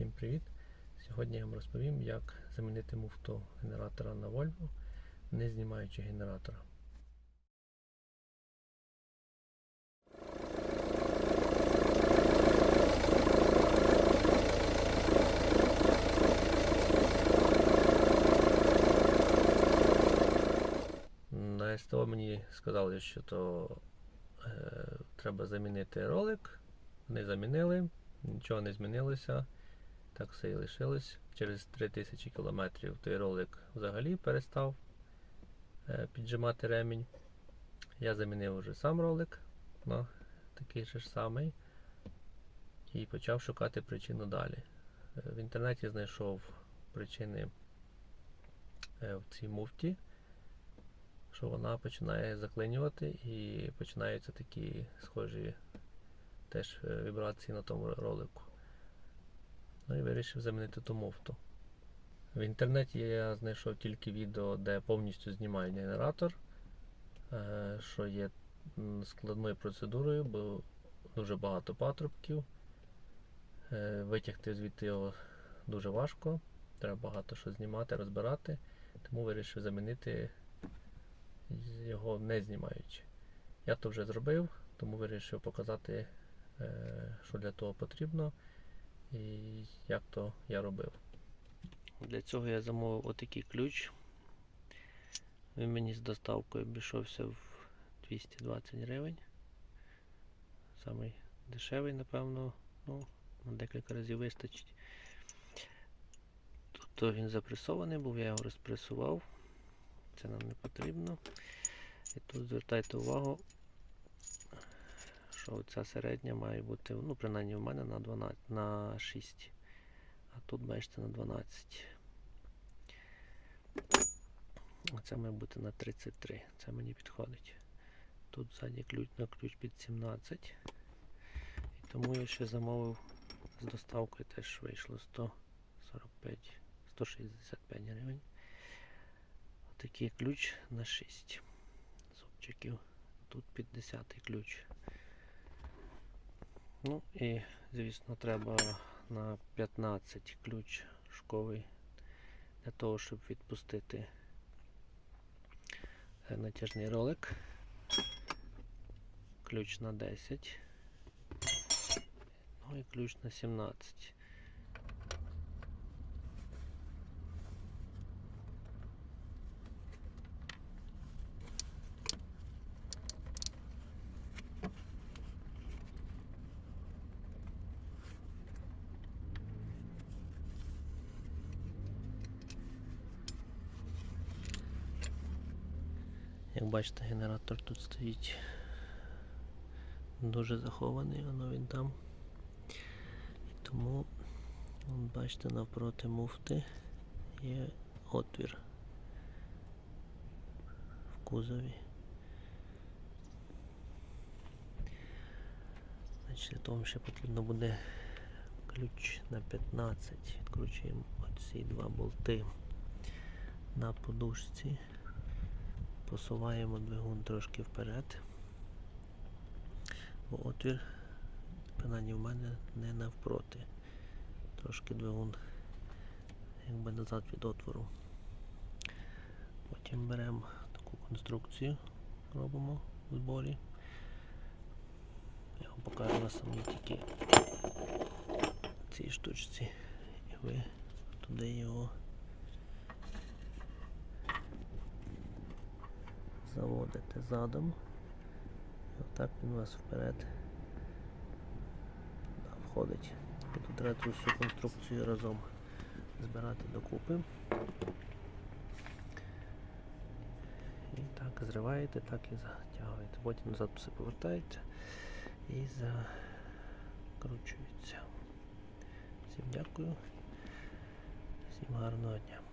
Всім привіт! Сьогодні я вам розповім, як замінити муфту генератора на Volvo, не знімаючи генератора. На СТО мені сказали, що то е, треба замінити ролик. Вони замінили, нічого не змінилося. Так все і лишилось. Через 3000 км той ролик взагалі перестав е, піджимати ремінь. Я замінив вже сам ролик на такий же ж самий і почав шукати причину далі. Е, В інтернеті знайшов причини е, в цій муфті, що вона починає заклинювати і починаються такі схожі теж вібрації на тому ролику. Ну і вирішив замінити ту муфту. В інтернеті я знайшов тільки відео, де повністю знімають генератор, е, що є складною процедурою, бо дуже багато патрубків. Е, Витягти звідти його дуже важко. Треба багато що знімати, розбирати. Тому вирішив замінити його не знімаючи. Я то вже зробив, тому вирішив показати, е, що для того потрібно як то я робив. Для цього я замовив отакий ключ. Він мені з доставкою обійшовся в 220 гривень. Самий дешевий, напевно, ну, декілька разів вистачить. Тут він запресований був, я його розпресував. Це нам не потрібно. І тут звертайте увагу, що ця середня має бути, ну, принаймні в мене на 12, на 6. А тут бачите на 12. А це має бути на 33. Це мені підходить. Тут ззаді ключ на ключ під 17. І тому я ще замовив з доставкою теж вийшло 145, 165 гривень. Отакий ключ на 6 зубчиків. Тут 50 ключ. Ну і, звісно, треба на 15 ключ шковий для того, щоб відпустити натяжний ролик. Ключ на 10. Ну і ключ на 17. Як бачите, генератор тут стоїть дуже захований, воно він там. І тому, бачите, навпроти муфти є отвір в кузові. Значить, для того ще потрібно буде ключ на 15. Відкручуємо оці два болти на подушці. Посуваємо двигун трошки вперед. Бо отвір, принаймні в мене не навпроти. Трошки двигун якби назад від отвору. Потім беремо таку конструкцію, робимо в зборі. Я вам покажу на самій тільки цій штучці. І ви туди його заводите задом. Отак він у вас вперед входить. Тут треба цю всю конструкцію разом збирати докупи. І так зриваєте, так і затягуєте. Потім назад все повертається і закручується. Всім дякую. Всім гарного дня.